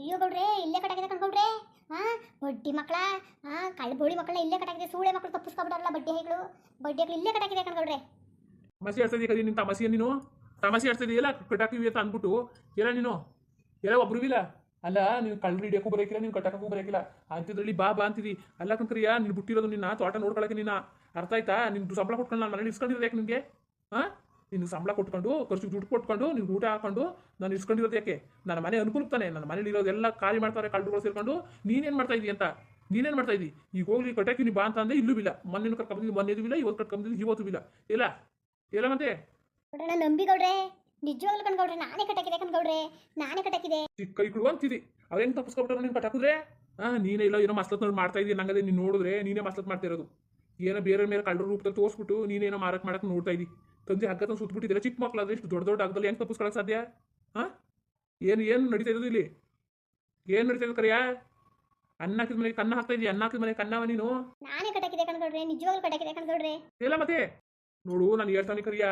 ಅಯ್ಯೋ ಗೌಡ್ರೆ, ಇಲ್ಲೇ ಕಟಾಕಿದೆ ಕಣ್ಗೌಡ್ರೆ ಹಾ ಬಡ್ಡಿ ಮಕ್ಕಳ ಹಾ ಕಳ್ಬೋಳಿ ಮಕ್ಕಳ ಇಲ್ಲೇ ಕಟಾಕಿದೆ ಸೂಳೆ ಮಕ್ಕಳು ತಪ್ಪಿಸ್ಕೊಬಿಟ್ಟಾರಲ್ಲ ಬಡ್ಡಿ ಹೈಗಳು. ಬಡ್ಡಿ ಹೈಗಳು ಇಲ್ಲೇ ಕಟಾಕಿದೆ ಕಣ್ಗೌಡ್ರೆ ಮಸಿ ಆಡ್ತಿದ್ದೀಯ ಕದಿ ನಿನ್ನ ತಮಾಷೆ ನೀನು ತಮಾಷೆ ಆಡ್ತಿದ್ದೀಯಲ್ಲ ಕಟಾಕಿವಿ ಅಂತ ಅಂದ್ಬಿಟ್ಟು. ಎಲ್ಲ ನೀನು. ಎಲ್ಲ ಒಬ್ರು ಇಲ್ಲ. ಅಲ್ಲ, ನೀನು ಕಳ್ಳು ಹಿಡಿಯೋಕ್ಕೂ ಬರೋಕಿಲ್ಲ, ನೀನು ಕಟ್ಟಕ್ಕೂ ಬರೋಕಿಲ್ಲ. ಅಂತಿದ್ರಲ್ಲಿ ಬಾ ಬಾ ಅಂತಿದ್ದಿ ಅಲ್ಲ ಕಂಕ್ರಿಯ ನೀನು ಬಿಟ್ಟಿರೋದು ನಿನ್ನ, ತೋಟ ನೋಡ್ಕೊಳಕ್ಕೆ ನಿನ್ನ. ಅರ್ಥ ಆಯ್ತಾ? ನಿನ್ನ ಸಂಬಳ ಕೊಟ್ಕೊಂಡು ನಾನು ಮನೇಲಿ ಇಸ್ಕೊಂಡಿದ್ದೆ ಯಾಕೆ ನಿನಗೆ? ಹಾಂ ನಿನ್ಗೆ ಸಂಬಳ ಕೊಟ್ಕೊಂಡು ಖರ್ಚು ದುಡ್ಡು ಕೊಟ್ಕೊಂಡು ನಿನ್ಗೆ ಊಟ ಹಾಕೊಂಡು ನಾನು ಇಸ್ಕೊಂಡಿರೋದು ಯಾಕೆ? ನನ್ನ ಮನೆ ಅನುಕೂಲಕ್ತಾನೆ. ನನ್ನ ಮನೇಲಿ ಇರೋದೆಲ್ಲ ಖಾಲಿ ಮಾಡ್ತಾರೆ ಕಳ್ಳುಗಳು ಸೇರ್ಕೊಂಡು. ನೀನೇನು ಮಾಡ್ತಾ ಇದೀಯ ಅಂತ ನೀನೇನು ಮಾಡ್ತಾ ಇದ್ದಿ ಈಗ ಹೋಗ್ಲಿ ಕಟ್ಟಾಕಿ ನೀ ಬಾ ಅಂತ ಅಂದೆ ಇಲ್ಲೂ ಇಲ್ಲ ಮೊನ್ನೆ ಕರ್ಕೊಂಬಂದಿದ್ದು ಮೊನ್ನೆದು ಇಲ್ಲ ಇವತ್ತು ಕರ್ಕೊಂಬಂದಿದ್ದು ಇವತ್ತು ಇಲ್ಲ ಇಲ್ಲ ಇಲ್ಲ ಮತ್ತೆ? ಗೌಡ್ರೆ ನಾನು ನಂಬಿ ಗೌಡ್ರೆ ನಿಜವಾಗ್ಲೂ ಕಣ್ಗೌಡ್ರೆ ನಾನೇ ಕಟಾಕಿದೆ ಕಣ್ಗೌಡ್ರೆ. ನಾನೇ ಕಟಾಕಿದೆ ಚಿಕ್ಕ ಅಂತಿದ್ದಿ ಅವ್ರೇನು ತಪ್ಪಿಸ್ಕೊಬಿಟ್ರೆ ನೀನು ಕಟ್ಟಾಕಿದ್ರೆ? ಹಾಂ ನೀನೇ ಇಲ್ಲ ಏನೋ ಮಸ್ಲತ್ ನೋಡಿ ಮಾಡ್ತಾ ಇದ್ದೀನಿ ನಂಗದೆ ನೀನು ನೋಡಿದ್ರೆ ನೀನೇ ಮಸ್ಲತ್ ಮಾಡ್ತಾ ಇರೋದು. ಏನೋ ಬೇರೆ ಮೇಲೆ ಕಳ್ಳರ ರೂಪದಲ್ಲಿ ತೋರಿಸ್ಬಿಟ್ಟು ನೀನೇನೋ ಮಾರಾಟ ಮಾಡಕ್ಕೆ ನೋಡ್ತಾ ಇದ್ದಿ ತಂದೆ ಹಗ್ಗ ತಂದು ಚಿಕ್ಕ ಚಿಕ್ಕ ಮಕ್ಕಳಾದ್ರೆ ಇಷ್ಟು ದೊಡ್ಡ ದೊಡ್ಡ ಹಗ್ಗದಲ್ಲಿ ಹೆಂಗೆ ತಪ್ಪಿಸ್ಕೊಳಕ್ಕೆ ಸಾಧ್ಯ? ಹಾಂ? ಏನು ಏನು ನಡೀತಾ ಇರೋದು ಇಲ್ಲಿ? ಏನು ನಡೀತಾ ಇರೋದು ಕರಿಯಾ? ಅನ್ನ ಹಾಕಿದ ಮನೆಗೆ ಕನ್ನ ಹಾಕ್ತಾ ಇದೀಯ? ಅನ್ನ ಹಾಕಿದ ಮನೆಗೆ ಕನ್ನವ ನೀನು? ನಾನೇ ಕಟಾಕಿದೆ ನಿಜವಾಗ್ಲೂ ಕಟಾಕಿದೆ ಇಲ್ಲ ಮತ್ತೆ? ನೋಡು ನಾನು ಹೇಳ್ತಾನೆ ಕರಿಯ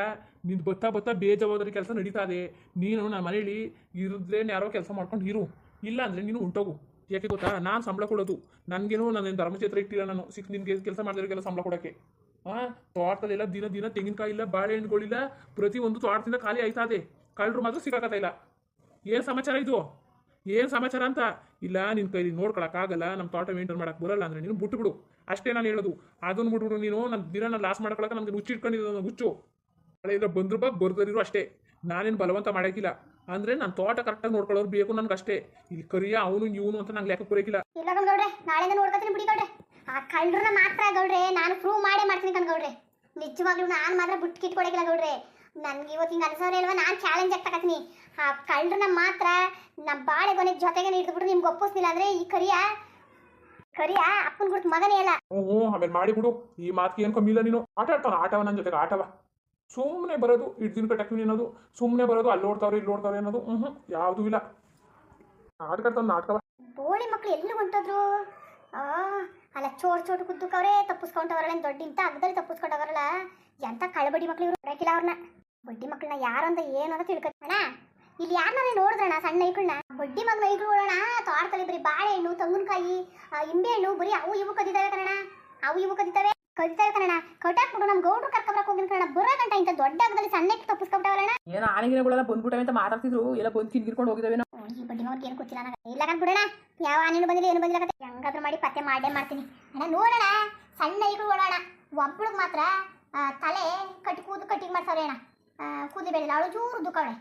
ನಿನ್ ಬತ್ತಾ ಬತ್ತಾ ಬೇಜವಾಬ್ದಾರಿ ಕೆಲಸ ನಡೀತಾ ಇದೆ. ನೀನು ನನ್ನ ಮನೇಲಿ ಇರಿದ್ರೆ ಯಾರೋ ಕೆಲಸ ಮಾಡ್ಕೊಂಡು ಇರು. ಇಲ್ಲ ಅಂದ್ರೆ ನೀನು ಉಂಟೋಗು. ಯಾಕೆ ಗೊತ್ತಾ? ನಾನು ಸಂಬಳ ಕೊಡೋದು. ನನಗೇನು ನನ್ನ ಧರ್ಮಕ್ಷೇತ್ರ ಇಟ್ಟಿಲ್ಲ ನಾನು. ಸಿಕ್ ನಿನ್ಗೆ ಕೆಲಸ ಮಾಡಿದವ್ರಿಗೆಲ್ಲ ಸಂಬಳ ಕೊಡೋಕ್ಕೆ. ಹಾಂ ತೋಟದಲ್ಲೆಲ್ಲ ದಿನ ದಿನ ತೆಂಗಿನಕಾಯಿ ಇಲ್ಲ ಬಾಳೆಹಣ್ಣುಗಳಿಲ್ಲ ಪ್ರತಿಯೊಂದು ತೋಟದಿಂದ ಖಾಲಿ ಆಯ್ತಾ ಅದೇ. ಕಳ್ಳರು ಮಾತ್ರ ಸಿಕ್ಕಾಕತ್ತಾ ಇಲ್ಲ. ಏನು ಸಮಾಚಾರ ಇದು? ಏನು ಸಮಾಚಾರ ಅಂತ? ಇಲ್ಲ ನಿನ್ನ ಕೈಲಿ ನೋಡ್ಕೊಳಕ್ಕಾಗಲ್ಲ ನಮ್ಮ ತೋಟ ಮೇಂಟೈನ್ ಮಾಡಕ್ಕೆ ಬರಲ್ಲ ಅಂದರೆ ನೀನು ಬಿಟ್ಬಿಡು. ಅಷ್ಟೇ ನಾನು ಹೇಳೋದು. ಅದನ್ನು ಬಿಟ್ಬಿಡು ನೀನು. ನನ್ನ ದಿನ ನಾನು ಲಾಸ್ ಮಾಡ್ಕೊಳಕ್ಕೆ ನಮಗೆ ಹುಚ್ಚಿಟ್ಕೊಂಡಿದ್ದು ಹುಚ್ಚು. ಇದ್ರೆ ಬಂದ್ರು ಬಾ ಬರ್ದರಿರು ಅಷ್ಟೇ. ನಾನೇನು ಬಲವಂತ ಮಾಡೋಕ್ಕಿಲ್ಲ. ಅಂದರೆ ನನ್ನ ತೋಟ ಕರೆಕ್ಟಾಗಿ ನೋಡ್ಕೊಳ್ಳೋರು ಬೇಕು ನನಗೆ ಅಷ್ಟೇ ಇಲ್ಲಿ ಕರಿಯ ಅವನು ಇವನು ಅಂತ ನಂಗೆ ಲೆಕ್ಕ ಬರೋಕಿಲ್ಲ ಇಲ್ಲ ಗೌಡ್ರೆ ನಾಳೆಯಿಂದ ನೋಡ್ಕೊತೀನಿ ಬಿಡಿ ಗೌಡ್ರೆ. ಆ ಕಳ್ಳರನ್ನ ಮಾತ್ರ ಗೌಡ್ರೆ ನಾನು ಪ್ರೂವ್ ಮಾಡೇ ಮಾಡ್ತೀನಿ ಕಣ್ಗೌಡ್ರೆ ನಿಜವಾಗ್ಲೂ ನಾನು ಮಾತ್ರ ಬಿಟ್ಟು ಕಿಟ್ಕೊಡಕಿಲ್ಲ ಗೌಡ್ರೆ. ನನ್ಗೆ ಇವತ್ತು ಹಿಂಗೆ ಅನ್ಸೋರೇ ಅಲ್ವಾ ನಾನು ಚಾಲೆಂಜ್ ಆಗ್ತಕತ್ತೀನಿ. ಆ ಕಳ್ಳರನ್ನ ಮಾತ್ರ ನಮ್ಮ ಬಾಳೆಗೊನೆ ಜೊತೆಗೆ ಹಿಡಿದ್ಬಿಟ್ಟು ನಿಮ್ಗೆ ಒಪ್ಪಿಸ್ಲಿಲ್ಲ ಅಂದ್ರೆ ಈ ಕರಿಯ ಕರಿಯ ಅಪ್ಪನ ಗುರ್ತು ಮಗನೇ ಅಲ್ಲ. ಹ್ಞೂ ಆಮೇಲೆ ಮಾಡಿಬಿಡು. ಈ ಮಾತಿಗೆ ಏನು ಕಮ್ಮಿ ಇಲ್ಲ ನೀನು. ಆಟ ಆಡ್ತಾವ ಆಟವ ನನ್ನ ಜೊತೆಗೆ ಆಟವ. ಸುಮ್ಮನೆ ಬರೋದು ಇಡ್ದಿನ ಕಟ್ಟಕ್ಕೆ ಅನ್ನೋದು ಸುಮ್ಮನೆ ಬರೋದು, ಅಲ್ಲಿ ಓಡ್ತಾವ್ರೆ ಇಲ್ಲಿ ಓಡ್ತಾವ್ರೆ ಅನ್ನೋದು ಹ್ಞೂ ಯಾವುದೂ ಇಲ್ಲ. ನಾಟಕ ನಾಟಕವ ಬೋಳಿ ಮಕ್ಳು ಎಲ್ಲಿ ಹೊಂಟದ್ರು? ಅಲ್ಲ ಚೋಟ್ ಚೋಟ್ ಕುದ್ದಕ್ಕವ್ರೆ, ತಪ್ಪಿಸ್ಕೊಂಡವ್ರಲ್ಲ ದೊಡ್ಡ ಇಂಥ ಅಗ್ದಲ್ಲಿ ತಪ್ಪಿಸ್ಕೊಂಡವ್ರಲ್ಲ? ಎಂತ ಕಳಬಡಿ ಮಕ್ಳು ಇವ್ರು ಬರಕಿಲ್ಲ ಅವ್ರನ್ನ. ಬಡ್ಡಿ ಮಕ್ಳನ್ನ ಯಾರು ಅಂತ ಏನು ಅಂತ ಇಲ್ಲಿ ಯಾರನ್ನ ನೋಡಿದ್ರಣ ಸಣ್ಣ ಐಗಳನ್ನ ಬಡ್ಡಿ ಮಗ್ನ ಐಗಳೋಣ ತೋಟದಲ್ಲಿ ಬರೀ ಬಾಳೆಹಣ್ಣು ತೆಂಗಿನಕಾಯಿ ಇಂಬೆಹಣ್ಣು ಬರೀ ಅವು ಇವು ಕದಿದಾವೆ ಕಣ ಅವು ಇವು ಕದಿತಾವೆ ಕದಿತಾವೆ ಕಣ ಕಟ್ಟಾಕ್ಬಿಟ್ಟು ನಮ್ಮ ಗೌಡ್ರು ಕರ್ಕೊಂಬರಕ್ ಹೋಗಿನ ಕಣ ಬರೋ ಗಂಟ ಇಂಥ ದೊಡ್ಡ ಅಗ್ದಲ್ಲಿ ಸಣ್ಣ ತಪ್ಪಿಸ್ಕೊಂಡವ್ರಣ ಏನೋ ಆನೆಗಿನೆಗಳೆಲ್ಲ ಬಂದ್ಬಿಟ್ಟವೆ ಅಂತ ಮಾತಾಡ್ತಿದ್ರು. ಎಲ್ಲ ಬಂದು ತಿನ್ಗಿರ್ಕೊಂಡು ಹೋಗಿದಾವೇನೋ. ಈ ಬಡ್ಡಿ ಏನು ಗೊತ್ತಿಲ್ಲ ನನಗೆ. ಇಲ್ಲ ಕಣ್ ಬಿಡೋಣ. ಯಾವ ಆನೇನು ಬಂದಿಲ್ಲ ಏನು ಬಂದಿಲ್ಲ ಕತೆ. ಹೆಂಗಾದ್ರೂ ಮಾಡಿ ಪತ್ತೆ ಮಾಡೇ ಮಾಡ್ತೀನಿ. ಅಣ್ಣ ನೋಡೋಣ. ಸಣ್ಣ ಈಗಳು ಓಡೋಣ. ಒಬ್ಬಳಿಗೆ ಮಾತ್ರ ತಲೆ ಕಟ್ಟಿ ಕೂದು ಕಟ್ಟಿಗೆ ಮಾಡ್ಸವ್ರೆ ಅಣ್ಣ. ಕೂದಲು ಬೆಳೆದ ಅವಳು ಚೂರು ದುಕ್ಕವಳೆ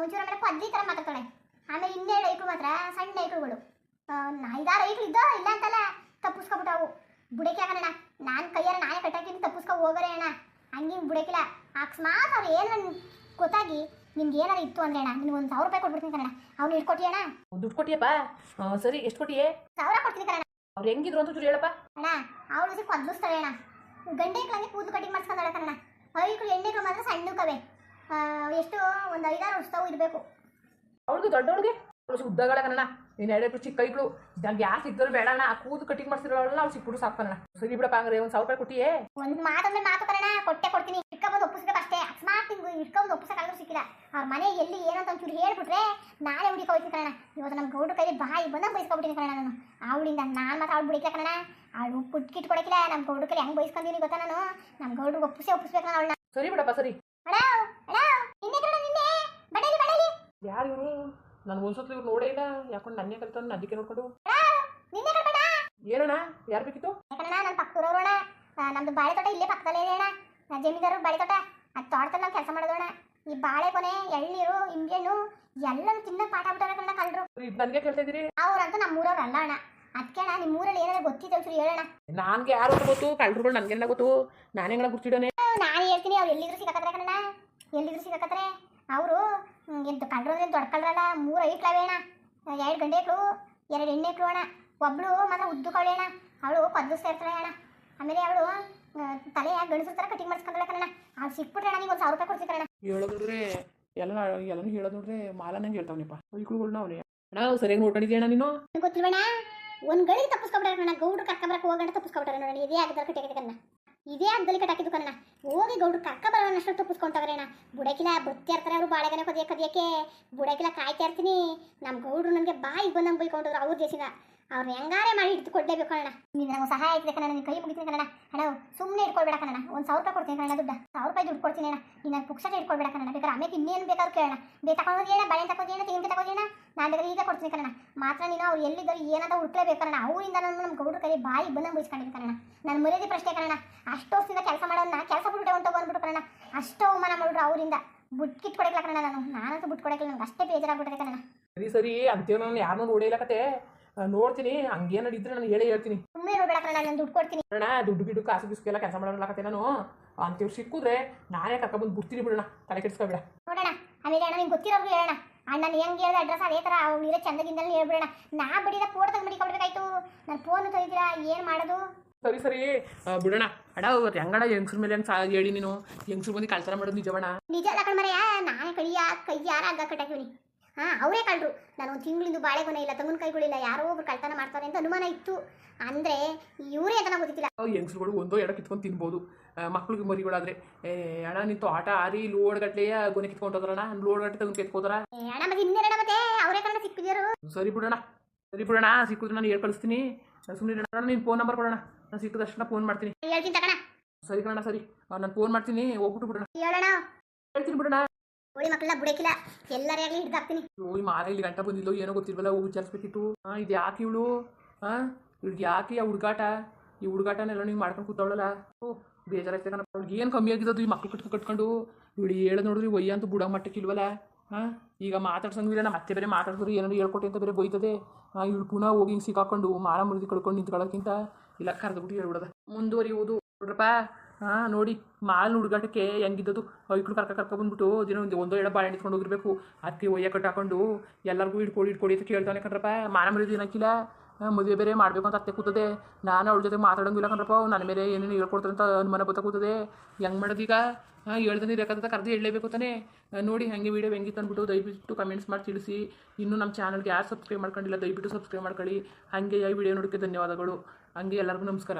ಮುಂಚೂರು ಆಮೇಲೆ ಪದ್ದಿ ಥರ ಮಾತಾಡ್ತಾಳೆ. ಆಮೇಲೆ ಇನ್ನೆರಡು ಐಕ್ಳು ಮಾತ್ರ ಸಣ್ಣ ಐಕಳುಗಳು. ಐದಾರು ಐಕ್ಳು ಇದ್ದೋ ಇಲ್ಲ ಅಂತಲ್ಲ ತಪ್ಪಿಸ್ಕೊಬಿಟ್ಟಾವು. ಬುಡಕ್ಕೆ ಆಗಣ ನಾನು ಕೈಯಾರ ನಾನೇ ಕಟ್ಟಾಕಿದ್ದು ತಪ್ಪಿಸ್ಕೊ ಹೋಗೋರೆ ಅಣ್ಣ. ಹಂಗೆ ಬುಡಕಿಲ್ಲ. ಅಕಸ್ಮಾತ್ ಅವ್ರು ಏನು ಗೊತ್ತಾಗಿ ನಿಮ್ಗೆ ಏನಾರ ಇತ್ತು ಅಂದ್ರೆ ಅಣ್ಣ ನಿಮ್ಗೆ ಒಂದು ಸಾವಿರ ರೂಪಾಯಿ ಕೊಟ್ಬಿಡ್ತೀನಿ ಕಣ ಅವ್ನು ಇಟ್ಕೊಟ್ಟಿ ಅಣ್ಣ? ದುಡ್ಡು ಕೊಟ್ಟಿಯಪ್ಪ? ಸರಿ ಎಷ್ಟು ಕೊಟ್ಟಿಯೇ? ಸಾವಿರ ಕೊಡ್ತೀನಿ ಕಣ ಅವ್ರು ಹೆಂಗಿದ್ರು ಅಂತ ಚೂರು ಹೇಳಪ್ಪ. ಅಣ್ಣ ಅವ್ರ ಜೊತೆ ಕೊದ್ಲಿಸ್ತಾಳೆ ಅಣ್ಣ. ಗಂಡೆ ಹಂಗೆ ಕೂದಲು ಕಟಿಂಗ್ ಮಾಡಿಸ್ಕೊಂಡಾಳೆ ಕಣ ಐಕ್ಳು ಎಣ್ಣೆಗಳು ಮಾತ್ರ ಸಣ್ಣಕ್ಕವೆ. ಎಷ್ಟು ಒಂದು ಐದಾರು ಉತ್ಸವ ಇರಬೇಕು. ಅವಳಿಗೆ ದೊಡ್ಡವಳಿಗೆ? ಉದ್ದಗಳ ಕಣ ನೀನು ಎರಡು ಚಿಕ್ಕ ಕೈಗಳು ನಂಗೆ ಯಾರು ಸಿಕ್ಕಿದ್ರು ಬೇಡ ಅಣ್ಣ. ಆ ಕೂದು ಕಟಿಂಗ್ ಮಾಡ್ಸಿರೋಳಲ್ಲ ಅವ್ಳು ಸಿಕ್ಬಿಡು ಸಾಕು ಕಣ ಸರಿ ಬಿಡಪ್ಪ ಅಂದ್ರೆ ಒಂದು ಸಾವಿರ ರೂಪಾಯಿ ಕೊಟ್ಟಿಯೇ? ಒಂದು ಮಾತೊಂದು ಮಾತು ಕಣ ಕೊಟ್ಟೆ ಕೊಡ್ತೀನಿ. ಇಟ್ಕೊಬೋದು ಒಪ್ಪಿಸ್ಬೇಕು ಅಷ್ಟೇ ಅಕಸ್ಮಾತ್ ಹಿಂಗೆ ಇಟ್ಕೊಂಡು ಒಪ್ಪಿಸಕ್ಕಾದ್ರೂ ಸಿಕ್ಕಿಲ್ಲ. ಅವ್ರ ಮನೆ ಎಲ್ಲಿ ಏನಂತ ಒಂಚೂರು ಹೇಳ್ಬಿಟ್ರೆ ನಾಳೆ ಹುಡುಕಿ ಹೋಗ್ತೀನಿ ಕಣ ಇವತ್ತು ನಮ್ಮ ಗೌಡ್ರ ಕೈಲಿ ಬಾಯಿ ಬಂದಾಗ ಬಯಸ್ಕೊಬಿಟ್ಟಿನಿ ಕಣ ನಾನು. ಅವಳಿಂದ ನಾನು ಮಾತ್ರ ಅವಳು ಬಿಡಿಕ ಕಣ ಅವಳು ಪುಟ್ಕಿಟ್ ಕೊಡಕಿಲ್ಲ ನಮ್ಮ ಗೌಡ್ರ ಕೈಲಿ ಹೆಂಗೆ ಬೈಸ್ಕೊಂತೀನಿ ಗೊತ್ತಾ ನಾನು? ನಮ್ಮ ಗೌಡ್ರಿಗೆ ಒಪ್ಪಿಸಿ ಒಪ್ಪಿಸ್ಬೇಕು ನಾನು ಅವಳನ್ನ. ಸರಿ ಬಿಡಪ್ಪ ಸರಿ. ಯಾರು ಇವರು? ನಾನು ಒಂದ್ಸತಿ ಇವ್ರು ನೋಡೇ ಇಲ್ಲ. ಯಾಕೊಂಡು ನನ್ನೇ ಕಲ್ತಾನೆ ಅದಕ್ಕೆ ನೋಡ್ಕೊಂಡು. ಏನಣ್ಣ? ಯಾರು ಬೇಕಿತ್ತು? ಯಾಕಣ್ಣ ನನ್ನ ಪಕ್ಕದೂರವ್ರು ಅಣ್ಣ. ಆ, ನಮ್ದು ಬಾಳೆ ತೋಟ ಇಲ್ಲೇ ಪಕ್ಕದಲ್ಲೇ ಇದೆ ಅಣ್ಣ. ಆ, ಜಮೀನ್ದಾರು ಬಾಳೆ ತೋಟ ಆ ತೋಟದಲ್ಲಿ ನಾವು ಕೆಲಸ ಮಾಡೋದು ಅಣ್ಣ. ಈ ಬಾಳೆ ಕೊನೆ ಎಳ್ನೀರು ಇಂಬ್ಯಣ್ಣು ಎಲ್ಲರೂ ತಿನ್ನ ಪಾಠ ಬಿಟ್ಟಾರ ಕಣ್ಣ ಇದು ನನಗೆ ಕೇಳ್ತಾ ಇದ್ದೀರಿ? ಅವ್ರಂತ ನಮ್ಮ ಊರವ್ರು ಅಲ್ಲ ಅಣ್ಣ. ಅದಕ್ಕೆ ಅಣ್ಣ ನಿಮ್ಮ ಊರಲ್ಲಿ ಏನಾದ್ರು ಗೊತ್ತಿದೆ ಒಂಚೂರು ಹೇಳೋಣ ನನಗೆ ಯಾರು ಅಂತ ಗೊತ್ತು? ಕಳ್ಳರುಗಳು ನನಗೆಲ್ಲ ಗೊತ್ತು. ನಾನು ಹೆಂಗಣ ಗುರ್ತಿಡೋನೆ ನಾನು ಹೇಳ್ತೀನಿ ಅವ್ರು ಎಲ್ಲಿದ್ರು ಸಿಗಕತ್ತಾರೆ ಕಣ್ಣ ಎಲ್ಲಿದ್ರು ಸಿಗಕತ್ರೆ ಅವರು ಅಂದ್ರೆ ದೊಡ್ಡ ಕಳ್ರಲ್ಲ ಮೂರು ಐಟ್ಲವೆ ಅಣ್ಣ ಎರಡು ಗಂಟೆಗಳು ಎರಡು ಎಣ್ಣೆಕ್ಳು ಅಣ್ಣ ಒಬ್ಳು ಮಾತ್ರ ಉದ್ದಕವಳೆ ಅಣ್ಣ ಅವಳು ಕೊದ್ದಿಸ್ತಾ ಇರ್ತಾಳೆ ಅಣ್ಣ. ಆಮೇಲೆ ಅವಳು ತಲೆ ಗಂಡಸ್ರ ಥರ ಕಟಿಂಗ್ ಮಾಡಿಸ್ಕೊಂಡಳೆ ಕಣ್ಣ ಅವ್ಳು ಸಿಕ್ಬಿಟ್ರೆ ಅಣ್ಣ ನೀವು ಒಂದು ಸಾವಿರ ರೂಪಾಯಿ ಹೇಳೋದು ನೋಡ್ರೆ ಎಲ್ಲ ಎಲ್ಲನೂ ಹೇಳೋದು ನೋಡ್ರಿ ಮಾಲ ನಂಗೆ ಹೇಳ್ತಾವನಪ್ಪ. ಐಕ್ಳುಗಳ್ನ ಅವನೇ. ಅಣ್ಣ ಸರಿಯಾಗಿ ನೋಡ್ಕೊಂಡಿದ್ದೀಯ ಅಣ್ಣ ನೀನು? ಗೊತ್ತಿಲ್ವಣ್ಣ ಒಂದು ಗಳಿಗೆ ತಪ್ಪಿಸ್ಕೊಬಿಟ್ರೆ ಅಣ್ಣ ಗೌಡ್ರು ಕರ್ಕೊಂಬರಕ್ಕೆ ಹೋಗೋಣ ತಪ್ಪಿಸ್ಕೊಬಿಟ್ರೆ ನೋಡಿ ಇದೇ ಆಗಿದ್ದಾರೆ ಕಟ್ಟಿಗೆ ಕಣ್ಣ ಇದೇ ಹಗ್ಗದಲ್ಲಿ ಕಟ್ಟಾಕಿದ್ದು ಕಣ ಹೋಗಿ ಗೌಡ್ರು ಕಕ್ಕ ಬರೋಣಷ್ಟು ಕೂತ್ಕೊಂತವ್ರೇಣ ಬುಡಕಿಲ ಬತ್ತಿ ಇರ್ತಾರೆ ಅವರು ಬಾಳೆಗನೆ ಕದಿಯ ಕದಿಯಕ್ಕೆ. ಬುಡಕಿಲ ಕಾಯ್ತಾ ಇರ್ತೀನಿ. ನಮ್ಮ ಗೌಡ್ರು ನನಗೆ ಬಾಯಿಗೆ ಬಂದಂಗೆ ಬೈಕೊಂಡ್ರು ಅವ್ರ ದೇಶಿನ. ಅವ್ರನ್ನ ಹೆಂಗಾರೆ ಮಾಡಿ ಹಿಡಿದು ಕೊಡ್ಲೇಬೇಕು ಅಣ್ಣ ನೀನು ನನಗೆ ಸಹಾಯ ಆಯ್ತದೆ ಕಣ ನಿನ್ನ ಕೈ ಮುಗಿತೀನಿ ಕಣ ಅಣ್ಣ ಸುಮ್ಮನೆ ಇಟ್ಕೊಳ್ಬೇಡ ಕಣ ಒಂದು ಸಾವಿರ ರೂಪಾಯಿ ಕೊಡ್ತೀನಿ ಕಣ ದುಡ್ಡು. ಸಾವಿರ ರೂಪಾಯಿ ದುಡ್ಡು ಕೊಡ್ತೀನಿ ಅಣ್ಣ. ನೀನು ನನ್ನ ಪುಕ್ಸಟ ಇಟ್ಕೊಳ್ಬೇಡ ಕಣ ಬೇಕಾದ್ರೆ ಆಮೇಲೆ ಇನ್ನೇನು ಬೇಕಾದ್ರೂ ಕೇಳೋಣ ಬೇ ತಗೊಂಡು ಏನ ಬಳೆ ತಗೊಂಡು ಏನ ತೆಂಗಿನ ತಗೊಂಡು ಏನ ನಾನು ಬೇಕಾದ್ರೆ ಈಗ ಕೊಡ್ತೀನಿ ಕಣ ಮಾತ್ರ ನೀನು ಅವ್ರು ಎಲ್ಲಿದ್ದರು ಏನಂತ ಹುಡ್ಕ್ಲೇಬೇಕು ಕಣ ಅವರಿಂದ ನಾನು ನಮ್ಮ ಗೌಡ್ರ ಕೈ ಬಾಯಿ ಬಂದ ಬೈಸ್ಕೊಂಡಿದ್ದೀನಿ ಕಣ ನಾನು ಮರ್ಯಾದೆ ಪ್ರಶ್ನೆ ಕಣ ಅಷ್ಟು ವರ್ಷದಿಂದ ಕೆಲಸ ಮಾಡೋಣ ಕೆಲಸ ಬಿಟ್ಬಿಟ್ಟೆ ಹೊಂಟು ಬಂದ್ಬಿಟ್ಟು ಕಣ ಅಷ್ಟು ಮನ ಮಾಡಿದ್ರು ಅವರಿಂದ. ಬುಟ್ಕಿಟ್ ಕೊಡಕ್ಲ ಕಣ ನಾನು. ನಾನಂತೂ ಬಿಟ್ಟು ಕೊಡಕ್ಕಿಲ್ಲ ನಂಗೆ ಅಷ್ಟೇ ಬೇಜಾರಾಗ್ಬಿಟ್ಟಿದೆ ಕಣ ಸರಿ ಸರಿ. ಅಂತೇನೋ ನಾನು ಯಾರನ್ನೂ ನೋಡಿಲ್ಲ ನೋಡ್ತೀನಿ ಹಂಗೇನು ನಡೀದ್ರೆ ನಾನು ಹೇಳೇ ಹೇಳ್ತೀನಿ. ಸುಮ್ಮನೆ ನೋಡ್ಬೇಡ ಕಣ ನಾನು ದುಡ್ಡು ಕೊಡ್ತೀನಿ. ಅಣ್ಣ ದುಡ್ಡು ಬಿಡು ಕಾಸು ಬಿಸ್ಕೆಲ್ಲ ಕೆಲಸ ಮಾಡೋಣ ನಾನು. ಅಂತೇಳಿ ಸಿಕ್ಕಿದ್ರೆ ನಾನೇ ಬಂದು ಬಿಡ್ತೀನಿ ಬಿಡೋಣ ತಲೆ ಕೆಡಿಸ್ಕೊಬೇಡ. ನೋಡೋಣ ಆಮೇಲೆ ಅಣ್ಣ ನಿಂಗೆ ಗೊತ್ತಿರೋರ್ಗು ಹೇಳೋಣ ನಾನು ಹೆಂಗೆ ಹೇಳಿದ ಅಡ್ರೆಸ್ ಅದೇ ಥರ ಅವ್ನು ಇರೋ ಚಂದಗಿಂದಲೇ ಹೇಳ್ಬಿಡೋಣ ನಾ ಬಿಡಿದ ಫೋಟೋ ತೆಗೆದು ಮಡಿಕೊಡ್ಬೇಕಾಯ್ತು ನನ್ನ ಫೋನ್ ತೆಗಿತೀರಾ ಏನು ಮಾಡೋದು? ಸರಿ ಸರಿ. ಬಿಡೋಣ ಅಡ ಇವತ್ತು ಹೆಂಗಣ ಹೆಂಗ್ಸ್ರ ಮೇಲೆ ಹೆಂಗೆ ಹೇಳಿ ನೀನು? ಹೆಂಗ್ಸ್ರು ಬಂದು ಕಳ್ತಾರ ಮಾಡೋದು ನಿಜವಣ ನಿಜ ಅಲ್ಲ ಕಣ್ಮರೆಯ ನಾನೇ ಕೈಯ ಕೈ ಯಾರ ಹಗ್ಗ ಕಟ್ಟಾಕಿವ್ನಿ ಹಾಂ ಅವರೇ ಕಳ್ರು. ನಾನು ಒಂದು ತಿಂಗಳಿಂದ ಬಾಳೆಗೊನೆ ಇಲ್ಲ ತೆಂಗಿನಕಾಯಿಗಳಿಲ್ಲ ಯಾರೋ ಒಬ್ರು ಕಳ್ತನ ಮಾಡ್ತಾರೆ ಅಂತ ಅನುಮಾನ ಇತ್ತು. ಅಂದರೆ ಇವರೇ ಅಂತ ಗೊತ್ತಿಲ್ಲ. ಹೆಂಗ್ಸ್ರುಗಳು ಒಂದೋ ಎಡ ಕಿತ್ಕೊಂಡು ತಿನ್ಬೋದು. ಮಕ್ಳಿಗೆ ಮರಿಗಳಾದ್ರೆ. ಅಣ್ಣ ನಿಂತು ಆಟ ಆರಿ ಲೋಡ್ ಗಟ್ಲೆಯ ಗೊನೆ ಕಿತ್ಕೊಂಡು ಲೋಡ್ ಲೋಡ್ಗಟ್ಟೆ ತೆಗೆದು ಕಿತ್ಕೋತಾರ ಏ, ಅಣ್ಣ ಮತ್ತೆ ಇನ್ನೇರಣ್ಣ ಮತ್ತೆ ಅವರೇ ಕಣ್ಣ ಸಿಕ್ಕಿದ್ಯಾರು. ಸರಿ ಬಿಡೋಣ. ಸರಿ ಬಿಡೋಣ. ಸಿಕ್ಕಿದ್ರೆ ನಾನು ಹೇಳಿ ಕಳಿಸ್ತೀನಿ. ಸುಮ್ಮನೆ ಅಣ್ಣ ನೀನು ಫೋನ್ ನಂಬರ್ ಕೊಡೋಣ. ನಾನು ಸಿಕ್ಕಿದಷ್ಟು ಫೋನ್ ಮಾಡ್ತೀನಿ. ಹೇಳ್ತೀನಿ ತಗೋಣ ಸರಿ ಕಣ ಸರಿ. ನಾನು ಫೋನ್ ಮಾಡ್ತೀನಿ. ಹೋಗ್ಬಿಟ್ಟು ಬಿಡೋಣ. ಹೇಳೋಣ ಹೇಳ್ತೀನಿ ಬಿಡೋಣ. ಕೋಳಿ ಮಕ್ಕಳ ಬುಡಕಿಲ್ಲ. ಎಲ್ಲರೇ ಹಿಡ್ದಾಕ್ತೀನಿ. ಈ ಮಾರ ಇಲ್ಲಿ ಗಂಟ ಬಂದಿಲ್ಲೋ ಏನೋ ಗೊತ್ತಿಲ್ವಲ್ಲ ಹೋಗಿ ವಿಚಾರಿಸ್ಬೇಕಿತ್ತು. ಹಾಂ, ಇದು ಯಾಕೆ ಇವಳು? ಹಾಂ ಇವ್ಳಿಗೆ ಯಾಕೆ ಆ ಹುಡುಗಾಟ? ಈ ಹುಡುಗಾಟನೆಲ್ಲ ನೀವು ಮಾಡ್ಕೊಂಡು ಕೂತವಳಲ್ಲ. ಓ, ಬೇಜಾರಾಯ್ತು ಕಣ ಅವ್ಳಿಗೆ ಏನು ಕಮ್ಮಿ ಆಗಿದ್ದು ಈ ಮಕ್ಳು ಕಟ್ಕೊಂಡು ಕಟ್ಕೊಂಡು? ಇವಳು ಹೇಳ ನೋಡಿದ್ರಿ ಒಯ್ಯ ಅಂತ ಬುಡ ಮಟ್ಟಕ್ಕೆ ಇಲ್ವಲ್ಲ? ಹಾಂ, ಈಗ ಮಾತಾಡ್ಸಂಗಿಲ್ಲ ನಮ್ಮ ಮತ್ತೆ ಬೇರೆ ಮಾತಾಡಿದ್ರು ಏನಾದ್ರು ಹೇಳ್ಕೊಟ್ಟೆ ಅಂತ ಬೇರೆ ಬೈತದೆ ಇವಳು ಪುನಃ ಹಿಂಗ್ ಸಿಕ್ಕಾಕೊಂಡು ಮಾರ ಮುರಿದು ಕಳ್ಕೊಂಡು ನಿಂತ್ಕೊಳ್ಳೋಕ್ಕಿಂತ ಇಲ್ಲ ಕರೆದ್ಬಿಟ್ಟು ಹೇಳ್ಬಿಡೋದ. ಮುಂದುವರಿಯುವುದು. ನೋಡ್ರಪ್ಪ ಹಾಂ, ನೋಡಿ, ಮಾಲ್ ಹುಡುಗಾಟಕ್ಕೆ ಹೆಂಗಿದ್ದದು? ಐಕ್ಳು ಕರ್ಕ ಕರ್ಕ ಬಂದ್ಬಿಟ್ಟು ದಿನ ಒಂದು ಒಂದೋ ಎಡ ಬಾಳೆ ಹಿಡ್ಕೊಂಡು ಹೋಗಿರ್ಬೇಕು. ಅದಕ್ಕೆ ಒಯ್ಯ ಕಟ್ಟಾಕೊಂಡು ಎಲ್ಲರಿಗೂ ಇಟ್ಕೊಡಿ ಇಟ್ಕೊಳ್ಳಿ ಅಂತ ಕೇಳ್ತಾನೆ ಕಣ್ರಪ್ಪ. ಮಾನ ಮರಿದು ಏನಕ್ಕಿಲ್ಲ ಮದುವೆ ಬೇರೆ ಮಾಡಬೇಕು ಅಂತ ಅತ್ತೆ ಕೂತದೆ. ನಾನು ಅವಳ ಜೊತೆ ಮಾತಾಡೋಂಗಿಲ್ಲ ಕಣ್ರಪ್ಪ. ನನ್ನ ಮೇಲೆ ಏನೇನು ಹೇಳ್ಕೊಡ್ತಾರೆ ಅಂತ ಅನುಮಾನ ಬತ್ತ ಕೂತದೆ. ಹೆಂಗೆ ಮಾಡೋದೀಗ ಹಾಂ ಹೇಳ್ದಂಗೆ ಇರಕ್ಕಂತ ಕರೆದು ಹೇಳಲೇಬೇಕು ತಾನೇ. ನೋಡಿ, ಹಾಗೆ ವೀಡಿಯೋ ಹೆಂಗಿತ್ತು ಅಂದ್ಬಿಟ್ಟು ದಯವಿಟ್ಟು ಕಮೆಂಟ್ಸ್ ಮಾಡಿ ತಿಳಿಸಿ. ಇನ್ನೂ ನಮ್ಮ ಚಾನಲ್ಗೆ ಯಾರು ಸಬ್ಸ್ಕ್ರೈಬ್ ಮಾಡ್ಕೊಂಡಿಲ್ಲ ದಯವಿಟ್ಟು ಸಬ್ಸ್ಕ್ರೈಬ್ ಮಾಡ್ಕೊಳ್ಳಿ. ಹಾಗೆ ಈ ವಿಡಿಯೋ ನೋಡೋಕ್ಕೆ ಧನ್ಯವಾದಗಳು. ಹಂಗೆ ಎಲ್ಲರಿಗೂ ನಮಸ್ಕಾರ.